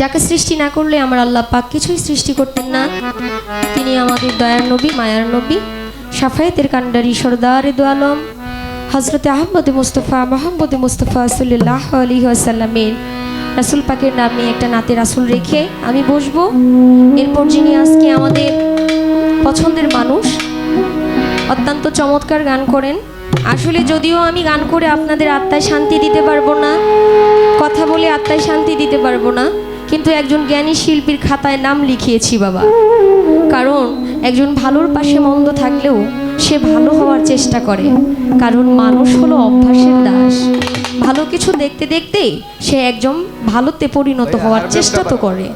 যাকে সৃষ্টি না করলে আমার আল্লাহ পাক কিছুই সৃষ্টি করতেন না। তিনি আমাদের দয়ার নবী, মায়ার নবী সাফায়েতের কান্ডারি সর্দার দু আলম হজরতে আহমদ মুস্তফা, মোহাম্মদ মুস্তফা সাল্লাহ আলী আসাল্লামের রাসুল পাকের নামে একটা নাতে রাসুল রেখে আমি বসবো। এরপর যিনি আজকে আমাদের পছন্দের মানুষ, অত্যন্ত চমৎকার গান করেন। আসলে যদিও আমি গান করে আপনাদের আত্মায় শান্তি দিতে পারব না, কথা বলে আত্মায় শান্তি দিতে পারব না কিন্তু একজন জ্ঞানী শিল্পীর খাতায় নাম লিখিয়েছি বাবা। কারণ একজন ভালোর পাশে মন্দ থাকলেও সে ভালো হওয়ার চেষ্টা করে। কারণ মানুষ হলো অভ্যাসের দাস। ভালো কিছু দেখতে দেখতে সে একজন ভালোতে পরিণত হওয়ার চেষ্টা তো করে।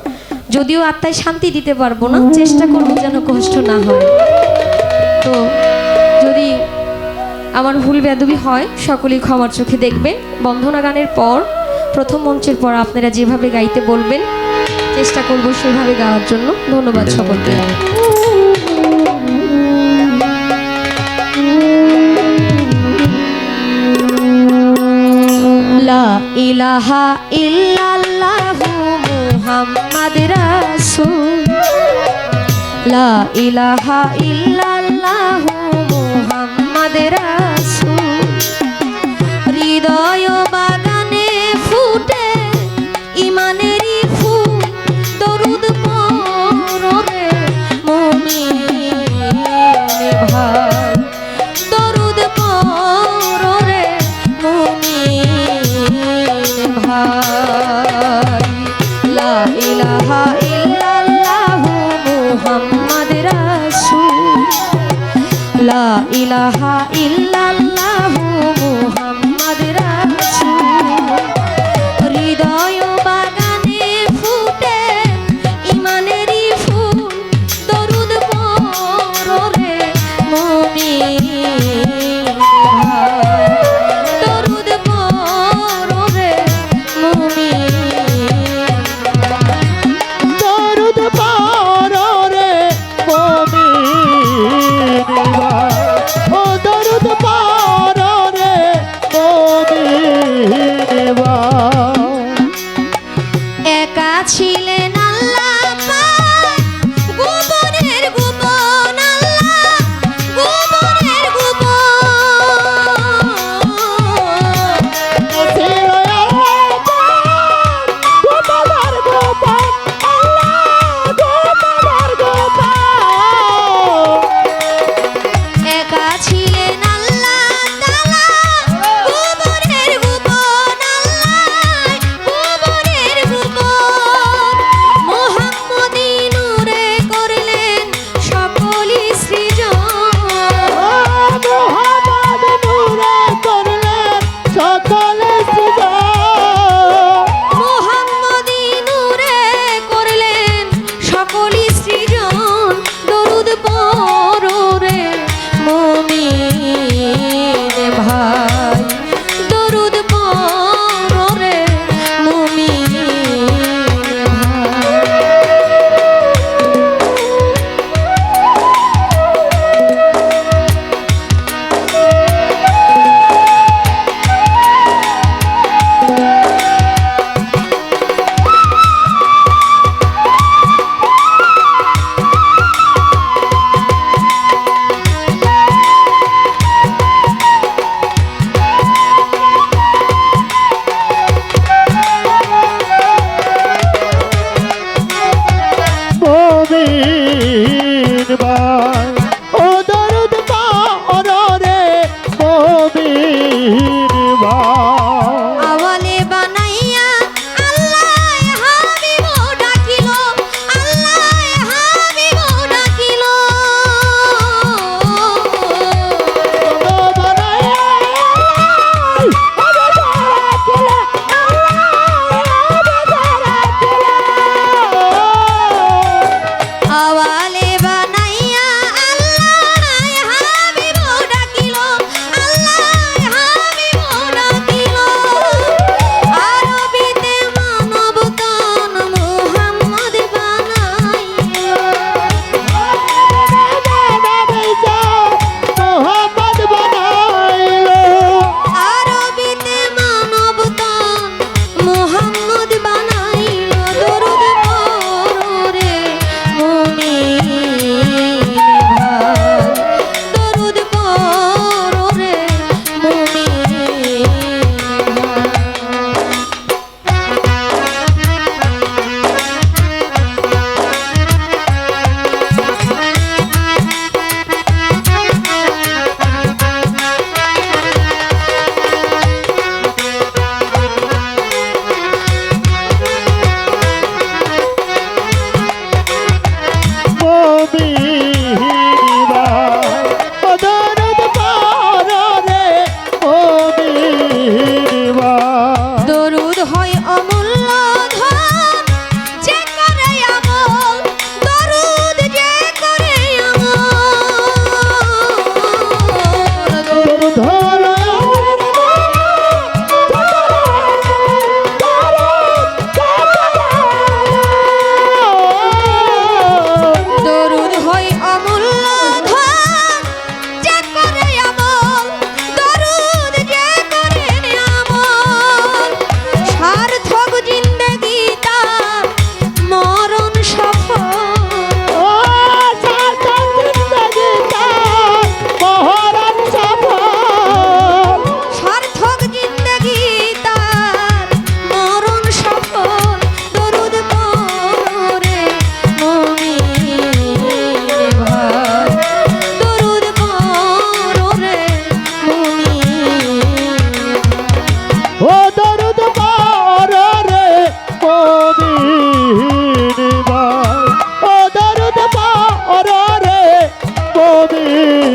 যদিও আত্মায় শান্তি দিতে পারব না চেষ্টা করব যেন কষ্ট না হয়। তো যদি আমার ভুল বেদবি হয় সকলেই ক্ষমার চোখে দেখবেন বন্ধনা গানের পর প্রথম মঞ্চের পর আপনারা যেভাবে গাইতে বলবেন চেষ্টা করব সেভাবে গাওয়ার জন্য। ধন্যবাদ সকলকে। লা ইলাহা ইল্লাল্লাহু মুহাম্মাদ রাসূল। লা ইলাহা ইল্লাল্লাহু ইলাহা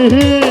Mm-hmm.